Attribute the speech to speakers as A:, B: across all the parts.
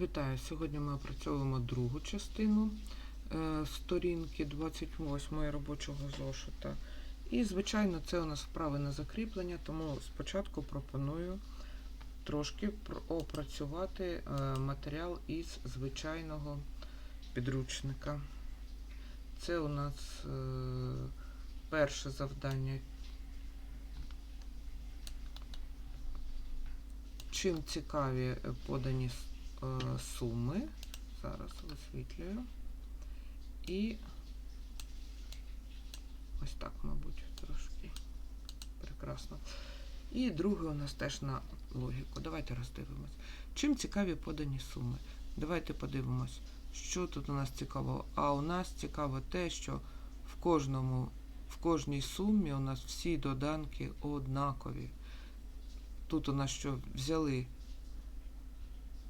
A: Вітаю! Сьогодні ми опрацьовуємо другу частину е, сторінки 28 робочого зошита. І, звичайно, це у нас вправи на закріплення, тому спочатку пропоную трошки опрацювати е, матеріал із звичайного підручника. Це у нас е, перше завдання. Чим цікаві подані суми. Зараз висвітлюю. І ось так, мабуть, трошки прекрасно. І друге у нас теж на логіку. Давайте роздивимось. Чим цікаві подані суми? Давайте подивимось, що тут у нас цікаво. А у нас цікаво те, що в кожному, в кожній сумі у нас всі доданки однакові. Тут у нас що взяли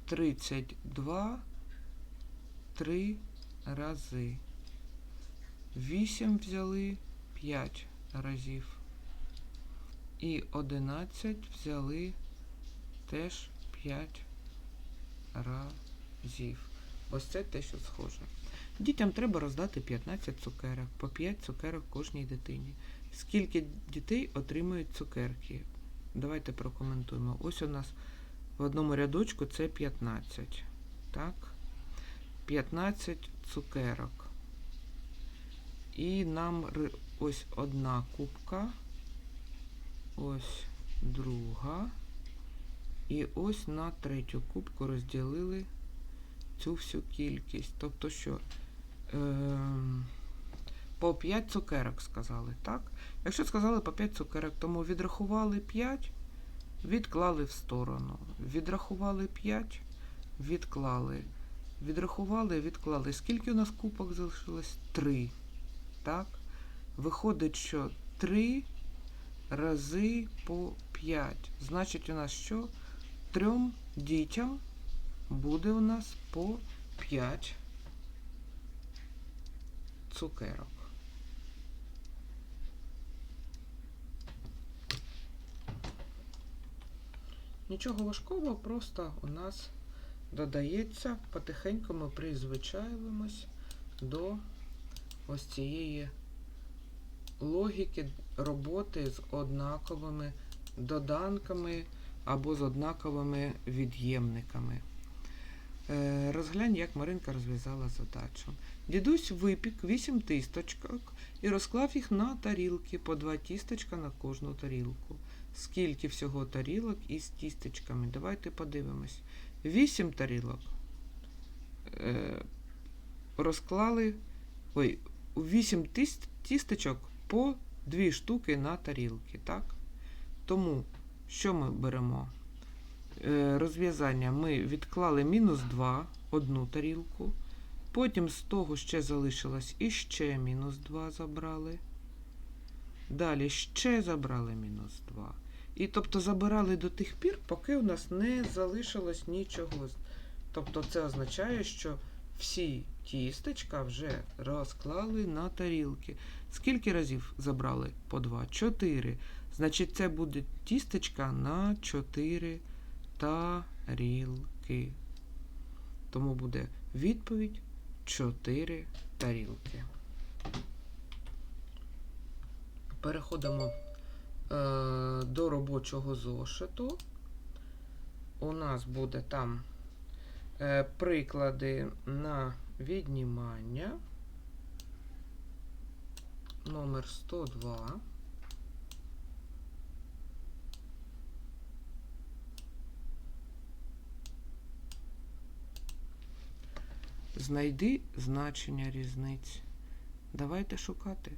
A: 32 три рази. 8 взяли 5 разів. І 11 взяли теж 5 разів. Ось це те, що схоже. Дітям треба роздати 15 цукерок, по 5 цукерок кожній дитині. Скільки дітей отримують цукерки? Давайте прокоментуємо. Ось у нас в одному рядочку це 15. Так? 15 цукерок. І нам ось одна кубка, ось друга. І ось на третю кубку розділили цю всю кількість. Тобто що? Ем, по 5 цукерок сказали, так? Якщо сказали по 5 цукерок, тому відрахували 5, відклали в сторону. Відрахували 5, відклали. Відрахували, відклали. Скільки у нас кубок залишилось? 3. Так? Виходить, що 3 рази по 5. Значить, у нас що? Трьом дітям буде у нас по 5 цукерок. Нічого важкого, просто у нас додається, потихеньку ми призвичаюємось до ось цієї логіки роботи з однаковими доданками або з однаковими від'ємниками. Е, Розглянь, як Маринка розв'язала задачу. Дідусь випік 8 тісточок і розклав їх на тарілки, по два тістечка на кожну тарілку. Скільки всього тарілок із тістечками? Давайте подивимось. 8 тарілок е, розклали. Ой, 8 тістечок по 2 штуки на тарілки, так? Тому що ми беремо? Е, розв'язання ми відклали мінус 2, одну тарілку. Потім з того ще залишилось іще мінус 2 забрали. Далі ще забрали мінус 2. І тобто забирали до тих пір, поки у нас не залишилось нічого. Тобто це означає, що всі тістечка вже розклали на тарілки. Скільки разів забрали? По 2? 4. Значить, це буде тістечка на 4 тарілки. Тому буде відповідь 4 тарілки. Переходимо до робочого зошиту. У нас буде там е, приклади на віднімання. Номер 102. Знайди значення різниць. Давайте шукати.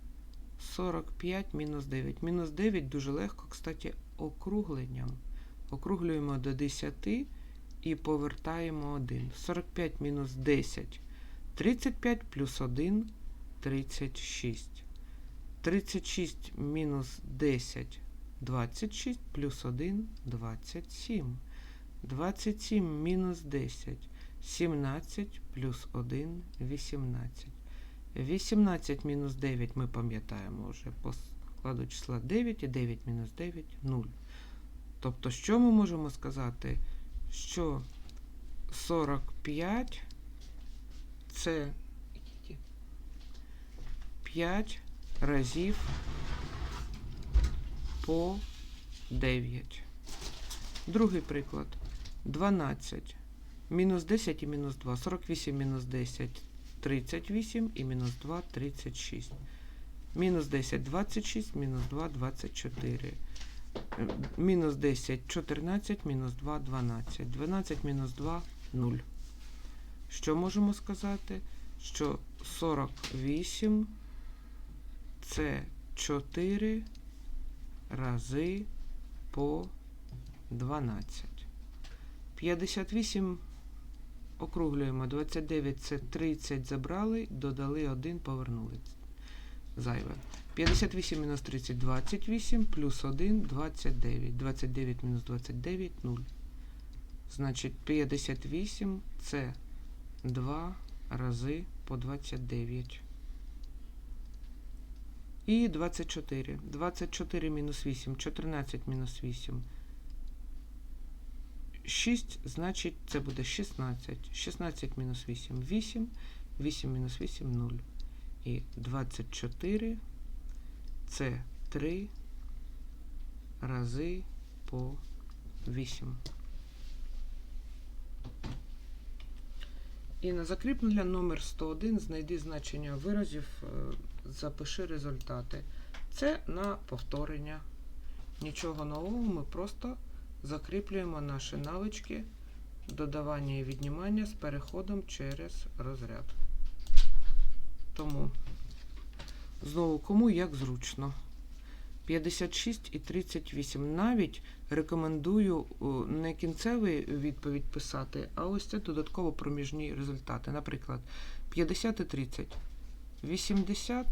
A: 45 мінус 9. Мінус 9 дуже легко, кстати, округленням. Округлюємо до 10 і повертаємо 1. 45 мінус 10. 35 плюс 1 36. 36 мінус 10 26 плюс 1 27. 27 мінус 10 17 плюс 1 18. 18 мінус 9 ми пам'ятаємо вже по складу числа 9 і 9 мінус 9 0. Тобто, що ми можемо сказати? Що 45 це 5 разів по 9. Другий приклад. 12. Мінус 10 і мінус 2. 48 мінус 10 38 і мінус 2 36. Мінус 10 26, мінус 2 24. Е, Мінус 10 14, мінус 2 12. 12 мінус 2 0. Що можемо сказати? Що 48 це 4 рази по 12. 58 округлюємо. 29 це 30 забрали, додали 1, повернули. Зайве. 58 мінус 30 28, плюс 1 29. 29 мінус 29 0. Значить 58 це 2 рази по 29. І 24. 24 мінус 8, 14 мінус 8. 6, значить це буде 16. 16 мінус 8 8. 8 мінус 8 0. І 24 це 3 рази по 8. І на закріплення номер 101 знайди значення виразів, е, запиши результати. Це на повторення. Нічого нового, ми просто закріплюємо наші навички додавання і віднімання з переходом через розряд. Тому знову кому як зручно. 56 і 38. Навіть рекомендую не кінцевий відповідь писати, а ось це додатково проміжні результати. Наприклад, 50 і 30. 80.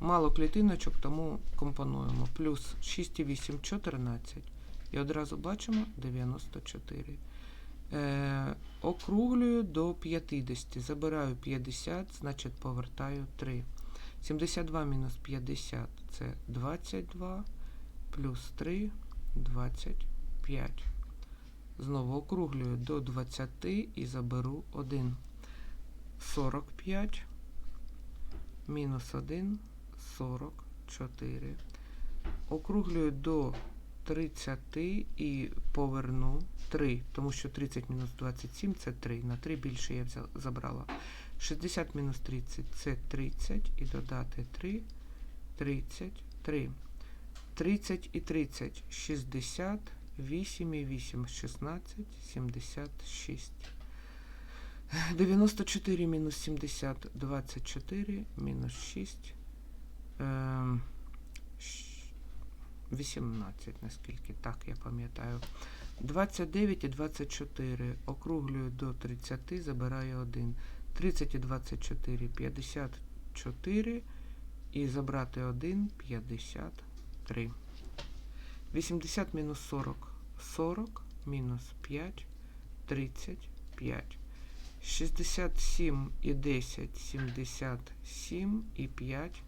A: Мало клітиночок, тому компонуємо. Плюс 6 і 8 14. І одразу бачимо 94. Е, округлюю до 50. Забираю 50, значить повертаю 3. 72 мінус 50 це 22, плюс 3 25. Знову округлюю до 20 і заберу 1. 45 мінус 1 44. Округлюю до 30 і поверну 3, тому що 30 мінус 27 це 3. На 3 більше я взяла, забрала. 60 мінус 30 це 30 і додати 3, 33. 30 і 30, 60, 8 і 8, 16, 76. 94 мінус 70, 24, мінус 6, ем, щ- 18, наскільки так я пам'ятаю. 29 і 24, округлюю до 30, забираю 1. 30 і 24, 54 і забрати 1, 53. 80 мінус 40, 40 мінус 5, 35. 67 і 10, 77 і 5,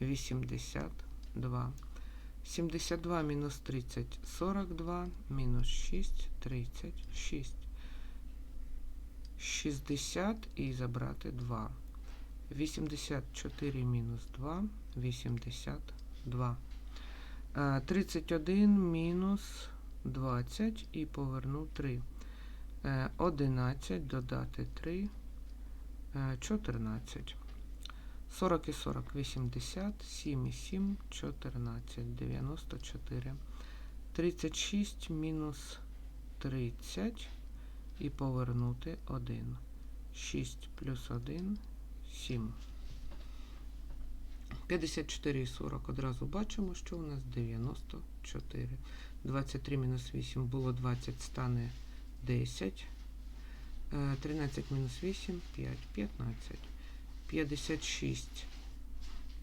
A: 82. 72 мінус 30, 42, мінус 6, 36. 60 і забрати 2. 84 мінус 2, 82. Е, 31 мінус 20 і поверну 3. Е, 11 додати 3, е, 14. 40 і 40, 80, 7 і 7, 14, 94. 36 мінус 30 і повернути 1. 6 плюс 1, 7. 54 і 40. Одразу бачимо, що у нас 94. 23 мінус 8 було 20, стане 10. Е, 13 мінус 8, 5, 15. 56,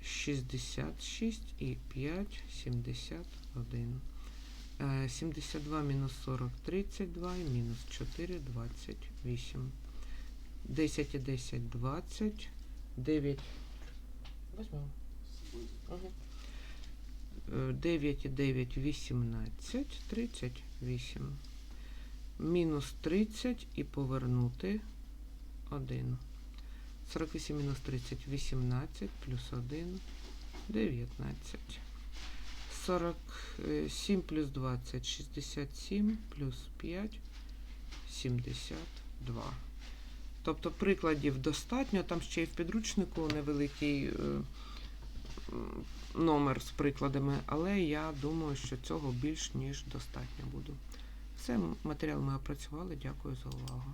A: 66 і 5, 71. Е, 72 мінус 40, 32 і мінус 4, 28. 10 і 10, 20. 9. Возьмемо. Е, 9 і 9, 18, 38. мінус 30 і повернути 1. 48 мінус 30 18 плюс 1 19. 47 плюс 20 67 плюс 5 72. Тобто прикладів достатньо. Там ще й в підручнику невеликий е, номер з прикладами, але я думаю, що цього більш ніж достатньо буде. Все, матеріал ми опрацювали. Дякую за увагу.